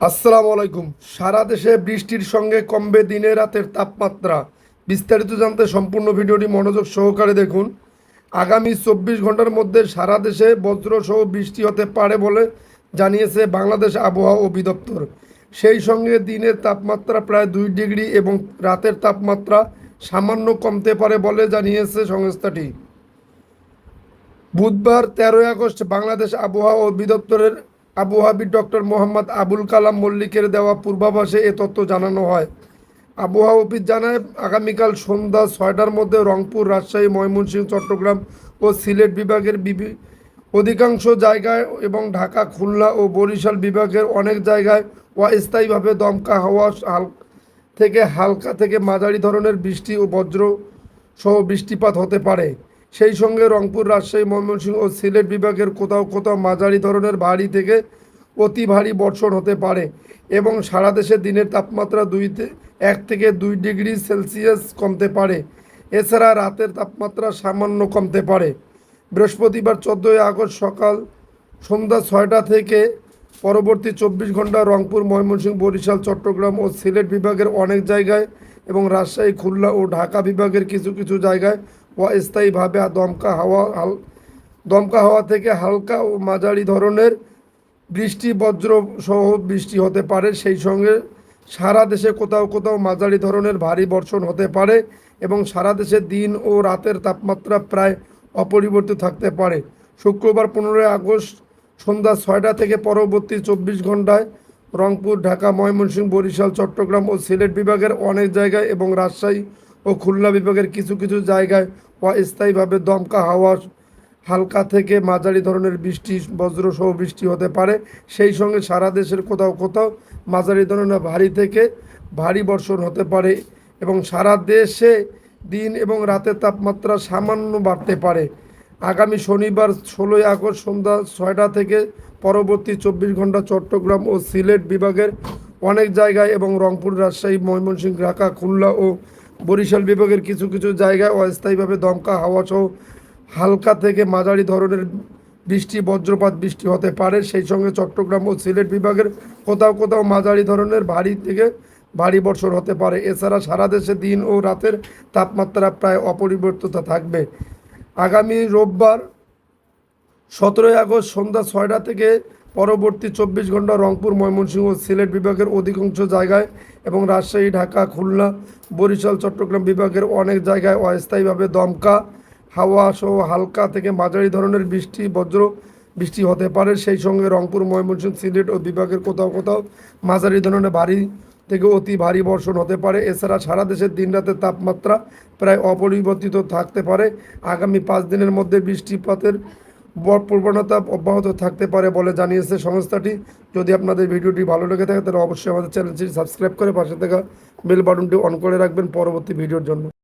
আসসালামু আলাইকুম। সারা দেশে বৃষ্টির সঙ্গে কমবে দিনে রাতের তাপমাত্রা। বিস্তারিত জানতে সম্পূর্ণ ভিডিওটি মনোযোগ সহকারে দেখুন। আগামী চব্বিশ ঘণ্টার মধ্যে সারা দেশে বজ্রসহ বৃষ্টি হতে পারে বলে জানিয়েছে বাংলাদেশ আবহাওয়া অধিদপ্তর। সেই সঙ্গে দিনের তাপমাত্রা প্রায় দুই ডিগ্রি এবং রাতের তাপমাত্রা সামান্য কমতে পারে বলে জানিয়েছে সংস্থাটি। বুধবার তেরোই আগস্ট বাংলাদেশ আবহাওয়া অধিদপ্তরের আবহাওয়াবিদ ডক্টর মোহাম্মদ আবুল কালাম মল্লিকের দেওয়া পূর্বাভাসে এ তথ্য জানানো হয়। আবহাওয়া অফিস জানায়, আগামীকাল সন্ধ্যা ছয়টার মধ্যে রংপুর, রাজশাহী, ময়মনসিংহ, চট্টগ্রাম ও সিলেট বিভাগের বিভি, অধিকাংশ জায়গায় এবং ঢাকা, খুলনা ও বরিশাল বিভাগের অনেক জায়গায় অস্থায়ীভাবে দমকা হাওয়া, হাল, থেকে হালকা থেকে মাঝারি ধরনের বৃষ্টি ও বজ্র সহ বৃষ্টিপাত হতে পারে। সেই সঙ্গে রংপুর, রাজশাহী, ময়মনসিংহ ও সিলেট বিভাগের কোথাও কোথাও মাঝারি ধরনের ভারী থেকে অতি ভারী বর্ষণ হতে পারে এবং সারা দেশে দিনের তাপমাত্রা দুই থে- এক থেকে দুই ডিগ্রি সেলসিয়াস কমতে পারে। এছাড়া রাতের তাপমাত্রা সামান্য কমতে পারে। বৃহস্পতিবার চোদ্দোই আগস্ট সকাল সন্ধ্যা ছয়টা থেকে পরবর্তী চব্বিশ ঘণ্টা রংপুর, ময়মনসিংহ, বরিশাল, চট্টগ্রাম ও সিলেট বিভাগের অনেক জায়গায় এবং রাজশাহী, খুলনা ও ঢাকা বিভাগের কিছু কিছু জায়গায় অস্থায়ীভাবে দমকা হাওয়া, হাল, দমকা হাওয়া থেকে হালকা ও মাঝারি ধরনের বৃষ্টি বজ্র সহ বৃষ্টি হতে পারে। সেই সঙ্গে সারা দেশে কোথাও কোথাও মাঝারি ধরনের ভারী বর্ষণ হতে পারে এবং সারা দেশে দিন ও রাতের তাপমাত্রা প্রায় অপরিবর্তিত থাকতে পারে। শুক্রবার পনেরোই আগস্ট সন্ধ্যা ছয়টা থেকে পরবর্তী চব্বিশ ঘন্টায় রংপুর, ঢাকা, ময়মনসিংহ, বরিশাল, চট্টগ্রাম ও সিলেট বিভাগের অনেক জায়গায় এবং রাজশাহী ও খুলনা বিভাগের কিছু কিছু জায়গায় অস্থায়ীভাবে দমকা হাওয়া হালকা থেকে মাঝারি ধরনের বৃষ্টি, বজ্রসহ বৃষ্টি হতে পারে। সেই সঙ্গে সারা দেশের কোথাও কোথাও মাঝারি ধরনের ভারী থেকে ভারী বর্ষণ হতে পারে এবং সারা দেশে দিন এবং রাতের তাপমাত্রা সামান্য বাড়তে পারে। আগামী শনিবার ষোলোই আগস্ট সন্ধ্যা ছয়টা থেকে পরবর্তী চব্বিশ ঘণ্টা চট্টগ্রাম ও সিলেট বিভাগের অনেক জায়গায় এবং রংপুর, রাজশাহী, ময়মনসিংহ, ঢাকা, খুলনা ও বরিশাল বিভাগের কিছু কিছু জায়গায় অস্থায়ীভাবে দমকা হাওয়া সহ হালকা থেকে মাঝারি ধরনের বৃষ্টি, বজ্রপাত বৃষ্টি হতে পারে। সেই সঙ্গে চট্টগ্রাম ও সিলেট বিভাগের কোথাও কোথাও মাঝারি ধরনের ভারী থেকে ভারী বর্ষণ হতে পারে। এছাড়া সারা দেশে দিন ও রাতের তাপমাত্রা প্রায় অপরিবর্তিত থাকবে। আগামী রোববার সতেরোই আগস্ট সন্ধ্যা ছয়টা থেকে পরবর্তী চব্বিশ ঘণ্টা রংপুর, ময়মনসিংহ সিলেট বিভাগের অধিকাংশ জায়গায় এবং রাজশাহী, ঢাকা, খুলনা, বরিশাল, চট্টগ্রাম বিভাগের অনেক জায়গায় অস্থায়ীভাবে দমকা হাওয়া সহ হালকা থেকে মাঝারি ধরনের বৃষ্টি, বজ্র বৃষ্টি হতে পারে। সেই সঙ্গে রংপুর, ময়মনসিংহ, সিলেট ও বিভাগের কোথাও কোথাও মাঝারি ধরনের ভারী থেকে অতি ভারী বর্ষণ হতে পারে। এছাড়া সারা দেশের দিনরাতের তাপমাত্রা প্রায় অপরিবর্তিত থাকতে পারে। আগামী পাঁচ দিনের মধ্যে বৃষ্টিপাতের প্রবণতা অব্যাহত থাকতে পারে বলে জানিয়েছে সংস্থাটি। যদি আপনাদের ভিডিওটি ভালো লেগে থাকে, তাহলে অবশ্যই আমাদের চ্যানেলটি সাবস্ক্রাইব করে পাশে থাকা বেল বাটনটি অন করে রাখবেন পরবর্তী ভিডিওর জন্য।